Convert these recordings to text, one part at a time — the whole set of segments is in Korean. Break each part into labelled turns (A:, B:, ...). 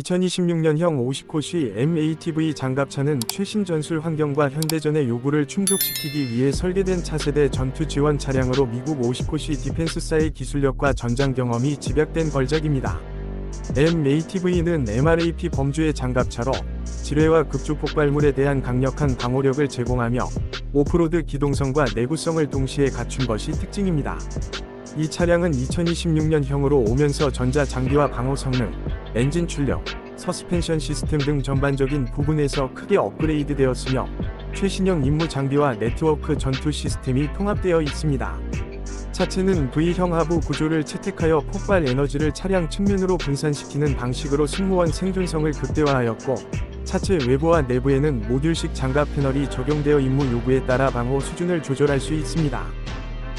A: 2026년형 50코시 MATV 장갑차는 최신 전술 환경과 현대전의 요구를 충족시키기 위해 설계된 차세대 전투 지원 차량으로 미국 50코시 디펜스사의 기술력과 전장 경험이 집약된 걸작입니다. MATV는 MRAP 범주의 장갑차로 지뢰와 급조 폭발물에 대한 강력한 방호력을 제공하며 오프로드 기동성과 내구성을 동시에 갖춘 것이 특징입니다. 이 차량은 2026년형으로 오면서 전자 장비와 방호 성능, 엔진 출력, 서스펜션 시스템 등 전반적인 부분에서 크게 업그레이드 되었으며 최신형 임무 장비와 네트워크 전투 시스템이 통합되어 있습니다. 차체는 V형 하부 구조를 채택하여 폭발 에너지를 차량 측면으로 분산시키는 방식으로 승무원 생존성을 극대화하였고 차체 외부와 내부에는 모듈식 장갑 패널이 적용되어 임무 요구에 따라 방호 수준을 조절할 수 있습니다.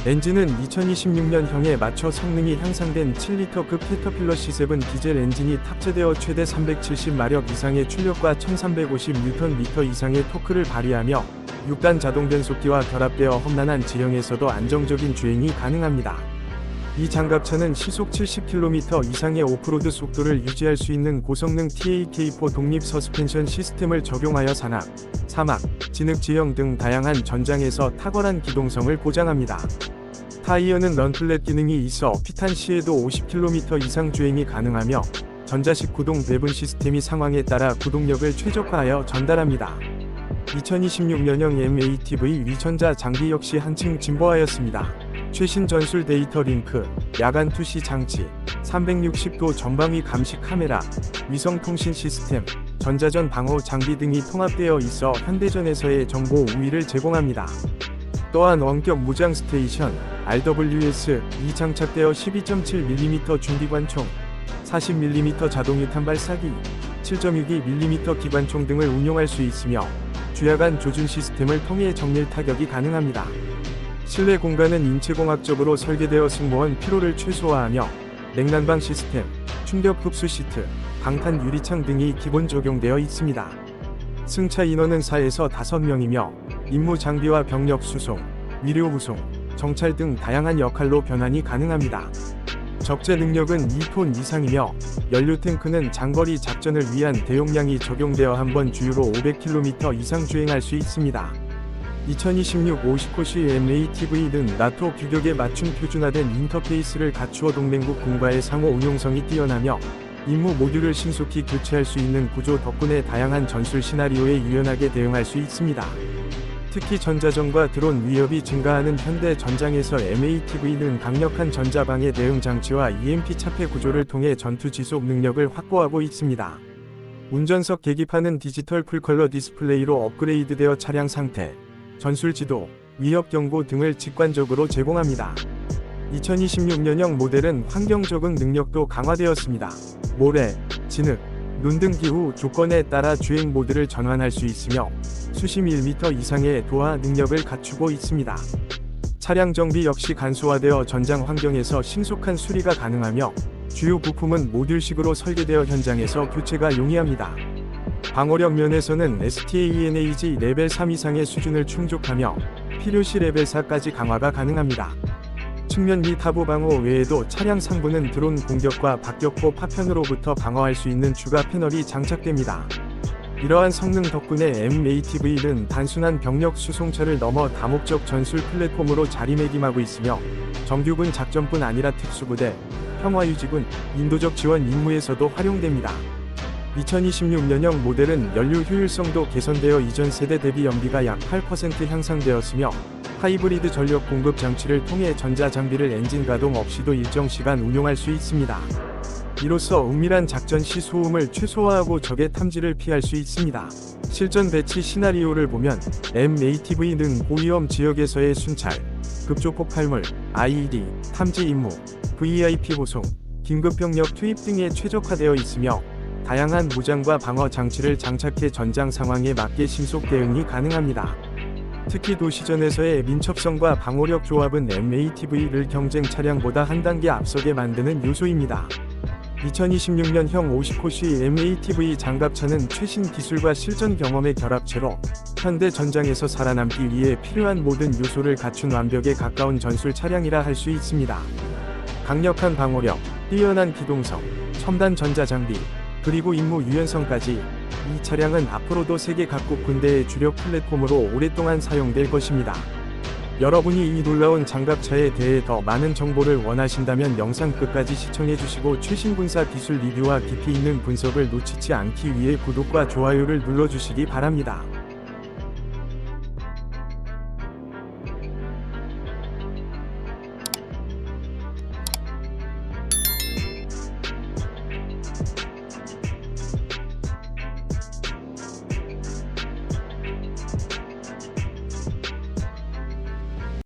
A: 엔진은 2026년형에 맞춰 성능이 향상된 7리터급 캐터필러 C7 디젤 엔진이 탑재되어 최대 370마력 이상의 출력과 1350Nm 이상의 토크를 발휘하며 6단 자동 변속기와 결합되어 험난한 지형에서도 안정적인 주행이 가능합니다. 이 장갑차는 시속 70km 이상의 오프로드 속도를 유지할 수 있는 고성능 TAK4 독립 서스펜션 시스템을 적용하여 산악, 사막, 진흙 지형 등 다양한 전장에서 탁월한 기동성을 보장합니다. 타이어는 런플렛 기능이 있어 피탄 시에도 50km 이상 주행이 가능하며 전자식 구동 배분 시스템이 상황에 따라 구동력을 최적화하여 전달합니다. 2026년형 MATV 위전자 장비 역시 한층 진보하였습니다. 최신 전술 데이터 링크, 야간 투시 장치, 360도 전방위 감시 카메라, 위성 통신 시스템, 전자전 방호 장비 등이 통합되어 있어 현대전에서의 정보 우위를 제공합니다. 또한 원격 무장 스테이션 RWS-이 장착되어 12.7mm 중기관총, 40mm 자동 유탄 발사기, 7.62mm 기관총 등을 운용할 수 있으며 주야간 조준 시스템을 통해 정밀 타격이 가능합니다. 실내 공간은 인체공학적으로 설계되어 승무원 피로를 최소화하며 냉난방 시스템, 충격 흡수 시트, 방탄 유리창 등이 기본 적용되어 있습니다. 승차 인원은 4에서 5명이며 임무 장비와 병력 수송, 위료 후송, 정찰 등 다양한 역할로 변환이 가능합니다. 적재 능력은 2톤 이상이며 연료 탱크는 장거리 작전을 위한 대용량이 적용되어 한 번 주유로 500km 이상 주행할 수 있습니다. 2026 50코시 MATV는 나토 규격에 맞춘 표준화된 인터페이스를 갖추어 동맹국 군과의 상호 운용성이 뛰어나며 임무 모듈을 신속히 교체할 수 있는 구조 덕분에 다양한 전술 시나리오에 유연하게 대응할 수 있습니다. 특히 전자전과 드론 위협이 증가하는 현대 전장에서 MATV는 강력한 전자방해 대응 장치와 EMP 차폐 구조를 통해 전투 지속 능력을 확보하고 있습니다. 운전석 계기판은 디지털 풀컬러 디스플레이로 업그레이드되어 차량 상태, 전술 지도, 위협 경고 등을 직관적으로 제공합니다. 2026년형 모델은 환경 적응 능력도 강화되었습니다. 모래, 진흙, 눈 등 기후 조건에 따라 주행 모드를 전환할 수 있으며 수십 밀미터 이상의 도하 능력을 갖추고 있습니다. 차량 정비 역시 간소화되어 전장 환경에서 신속한 수리가 가능하며 주요 부품은 모듈식으로 설계되어 현장에서 교체가 용이합니다. 방어력 면에서는 STA-ENAG 레벨 3 이상의 수준을 충족하며 필요시 레벨 4까지 강화가 가능합니다. 측면 및 하부 방어 외에도 차량 상부는 드론 공격과 박격포 파편으로부터 방어할 수 있는 추가 패널이 장착됩니다. 이러한 성능 덕분에 MATV는 단순한 병력 수송차를 넘어 다목적 전술 플랫폼으로 자리매김하고 있으며 정규군 작전뿐 아니라 특수부대, 평화유지군, 인도적 지원 임무에서도 활용됩니다. 2026년형 모델은 연료 효율성도 개선되어 이전 세대 대비 연비가 약 8% 향상되었으며 하이브리드 전력 공급 장치를 통해 전자 장비를 엔진 가동 없이도 일정 시간 운용할 수 있습니다. 이로써 은밀한 작전 시 소음을 최소화하고 적의 탐지를 피할 수 있습니다. 실전 배치 시나리오를 보면 MATV는 고위험 지역에서의 순찰, 급조 폭발물, IED, 탐지 임무, VIP 호송, 긴급 병력 투입 등에 최적화되어 있으며 다양한 무장과 방어 장치를 장착해 전장 상황에 맞게 신속 대응이 가능합니다. 특히 도시전에서의 민첩성과 방호력 조합은 MATV를 경쟁 차량보다 한 단계 앞서게 만드는 요소입니다. 2026년형 50코시 MATV 장갑차는 최신 기술과 실전 경험의 결합체로 현대 전장에서 살아남기 위해 필요한 모든 요소를 갖춘 완벽에 가까운 전술 차량이라 할 수 있습니다. 강력한 방호력, 뛰어난 기동성, 첨단 전자장비, 그리고 임무 유연성까지 이 차량은 앞으로도 세계 각국 군대의 주력 플랫폼으로 오랫동안 사용될 것입니다. 여러분이 이 놀라운 장갑차에 대해 더 많은 정보를 원하신다면 영상 끝까지 시청해주시고 최신 군사 기술 리뷰와 깊이 있는 분석을 놓치지 않기 위해 구독과 좋아요를 눌러주시기 바랍니다.